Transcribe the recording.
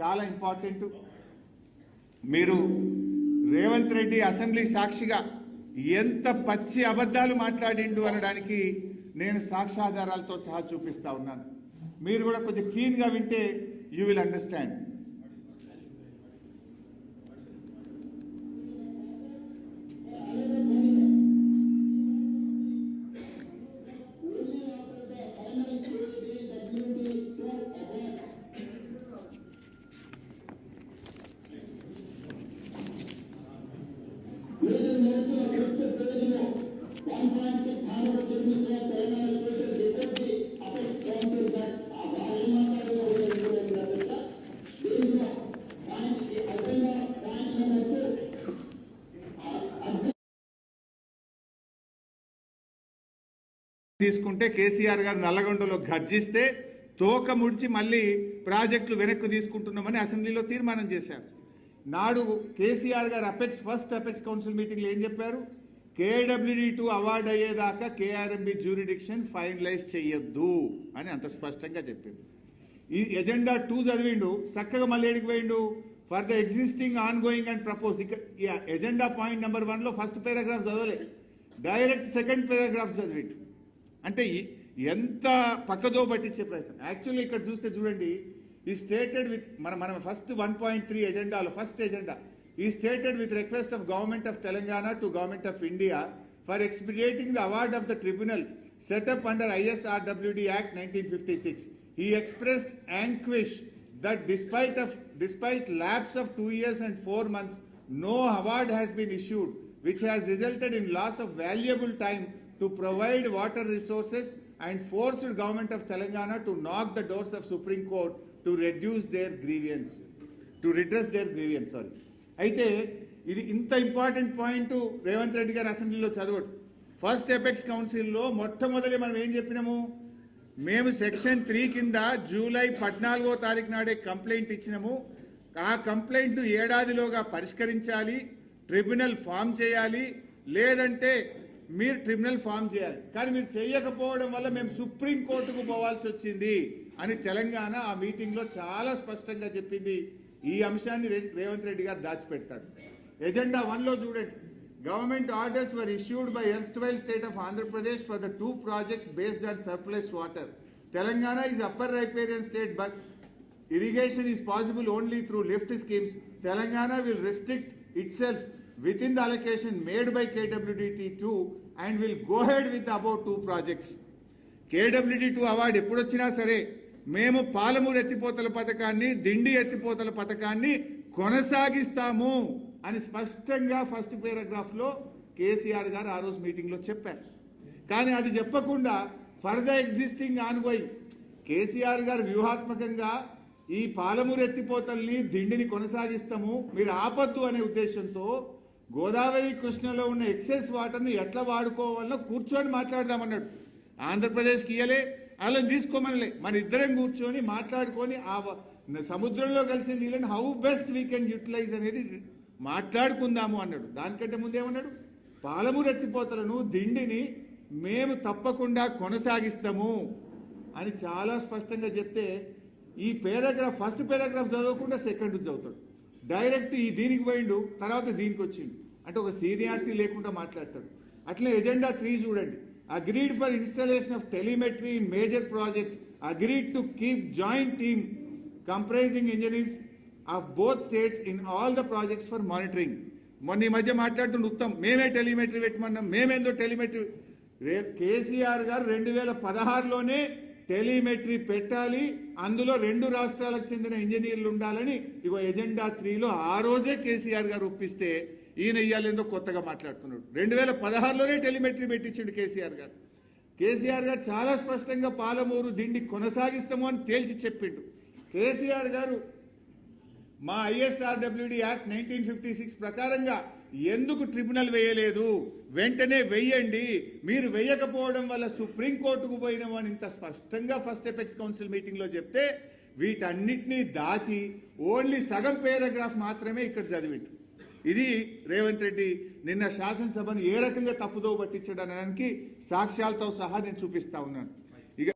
చాలా ఇంపార్టెంట్. మీరు రేవంత్ రెడ్డి అసెంబ్లీ సాక్షిగా ఎంత పచ్చి అబద్ధాలు మాట్లాడిండు అనడానికి నేను సాక్ష్యాధారాలతో సహా చూపిస్తా ఉన్నాను. మీరు కూడా కొద్దిగా క్లీన్గా వింటే యూ విల్ అండర్స్టాండ్ తీసుకుంటే కేసీఆర్ గారు నల్లగొండలో గర్జిస్తే తోక ముడిచి మళ్ళీ ప్రాజెక్టులు వెనక్కు తీసుకుంటున్నామని అసెంబ్లీలో తీర్మానం చేశారు. నాడు కేసీఆర్ గారు అపెక్స్ ఫస్ట్ అపెక్స్ కౌన్సిల్ మీటింగ్లో ఏం చెప్పారు? కేడబ్ల్యూడి టూ అవార్డు అయ్యేదాకా కేఆర్ఎంబి జ్యూరిడిక్షన్ ఫైనలైజ్ చేయొద్దు అని అంత స్పష్టంగా చెప్పింది. ఈ ఎజెండా టూ చదివిండు చక్కగా మళ్ళీ ఏడికి పోయిండు? For the existing on going and propose ఇక ఎజెండా పాయింట్ నెంబర్ వన్లో ఫస్ట్ పారాగ్రాఫ్ చదవలే. డైరెక్ట్ సెకండ్ పారాగ్రాఫ్ చదివిండు. అంటే ఎంత పక్కదో పట్టించే ప్రయత్నం. యాక్చువల్లీ ఇక్కడ చూస్తే చూడండి ఈ స్టేటెడ్ విత్ మన మనం ఫస్ట్ వన్ పాయింట్ త్రీ ఎజెండాలో ఫస్ట్ ఎజెండా ఈ stated with request of government of Telangana to government of India for expediting the award of the tribunal setup under ISRWD act nineteen fifty six ఈ expressed anguish that despite of despite lapse of two years and four months no award has been issued which has resulted in loss of valuable time to provide water resources and forced government of Telangana to knock the doors of Supreme Court to reduce their grievance, to redress their grievance. Sorry. అయితే ఇది ఇంత important point Revanth Reddy గారు అసెంబ్లీలో చదవడు first apex కౌన్సిల్లో మొట్టమొదటి మనం ఏం చెప్పినాము మేము సెక్షన్ త్రీ కింద జూలై పద్నాలుగో తారీఖు నాడే కంప్లైంట్ ఇచ్చినాము ఆ కంప్లైంట్ ఏడాదిలోగా పరిష్కరించాలి ట్రిబ్యునల్ ఫామ్ చేయాలి లేదంటే మీరు ట్రిబ్యునల్ ఫామ్ చేయాలి. కానీ మీరు చేయకపోవడం వల్ల మేము సుప్రీంకోర్టుకు పోవాల్సి వచ్చింది అని తెలంగాణ ఆ మీటింగ్లో చాలా స్పష్టంగా చెప్పింది. ఈ అంశాన్ని రేవంత్ రెడ్డి గారు దాచిపెడతాడు. ఎజెండా వన్లో చూడండి. Government orders were issued by ఎస్ట్ state of Andhra Pradesh for the two projects based on surplus water Telangana is upper riparian state but irrigation is possible only through lift schemes Telangana will restrict itself within the allocation made by by KWDT and will go ahead with the above two projects. KWD two award ఎప్పుడు వచ్చినా సరే మేము పాలమూరు ఎత్తిపోతల పథకాన్ని దిండి ఎత్తిపోతల పథకాన్ని కొనసాగిస్తాము అని స్పష్టంగా ఫస్ట్ పారాగ్రాఫ్లో కేసీఆర్ గారు ఆ రోజు మీటింగ్లో చెప్పారు కానీ అది చెప్పకుండా for the existing ongoing KCR గారు వ్యూహాత్మకంగా ఈ పాలమూరు ఎత్తిపోతల్ని దిండిని కొనసాగిస్తాము మీరు ఆపద్దు అనే ఉద్దేశంతో గోదావరి కృష్ణలో ఉన్న ఎక్సెస్ వాటర్ని ఎట్లా వాడుకోవాలో కూర్చొని మాట్లాడదామన్నాడు. ఆంధ్రప్రదేశ్కి ఇయ్యలే వాళ్ళని తీసుకోమనలే. మన ఇద్దరం కూర్చొని మాట్లాడుకొని ఆ సముద్రంలో కలిసి నీళ్ళని how best we can utilize అనేది మాట్లాడుకుందాము అన్నాడు. దానికంటే ముందేమన్నాడు? పాలమూరు ఎత్తిపోతలను దిండిని మేము తప్పకుండా కొనసాగిస్తాము అని చాలా స్పష్టంగా చెప్తే ఈ పేరాగ్రాఫ్ ఫస్ట్ పేరాగ్రాఫ్ చదవకుండా సెకండ్ చదువుతాడు. డైరెక్ట్ ఈ దీనికి పోయిండు తర్వాత దీనికి వచ్చిండు. అంటే ఒక సీనియారిటీ లేకుండా మాట్లాడతాడు. అట్లే ఎజెండా త్రీ చూడండి. Agreed for installation of telemetry in major projects agreed to keep joint team comprising engineers of both states in all the projects for monitoring మొన్న ఈ మధ్య మాట్లాడుతుండే ఉత్తమ్ మేమే టెలిమెట్రీ పెట్టమన్నాం మేమేందో టెలిమెట్రీ కేసీఆర్ గారు రెండు వేల పదహారులోనే టెలిమెట్రీ పెట్టాలి. అందులో రెండు రాష్ట్రాలకు చెందిన ఇంజనీర్లు ఉండాలని ఇగో ఎజెండా త్రీలో ఆ రోజే కేసీఆర్ గారు ఒప్పిస్తే ఈయన ఇయ్యాలేందో కొత్తగా మాట్లాడుతున్నాడు. రెండు వేల పదహారులోనే టెలిమెట్రీ పెట్టించిండు కేసీఆర్ గారు. కేసీఆర్ గారు చాలా స్పష్టంగా పాలమూరు దిండి కొనసాగిస్తాము అని తేల్చి చెప్పిండు. కేసీఆర్ గారు మా ISRWD act nineteen fifty six ప్రకారంగా ఎందుకు ట్రిబ్యునల్ వేయలేదు? వెంటనే వెయ్యండి మీరు వేయకపోవడం వల్ల సుప్రీంకోర్టుకు పోయినామని ఇంత స్పష్టంగా ఫస్ట్ ఎపెక్స్ కౌన్సిల్ మీటింగ్లో చెప్తే వీటన్నిటినీ దాచి ఓన్లీ సగం పేరాగ్రాఫ్ మాత్రమే ఇక్కడ చదివిట్టు ఇది రేవంత్ రెడ్డి నిన్న శాసనసభను ఏ రకంగా తప్పుదో పట్టించడానికి సాక్ష్యాలతో సహా నేను చూపిస్తా ఉన్నాను.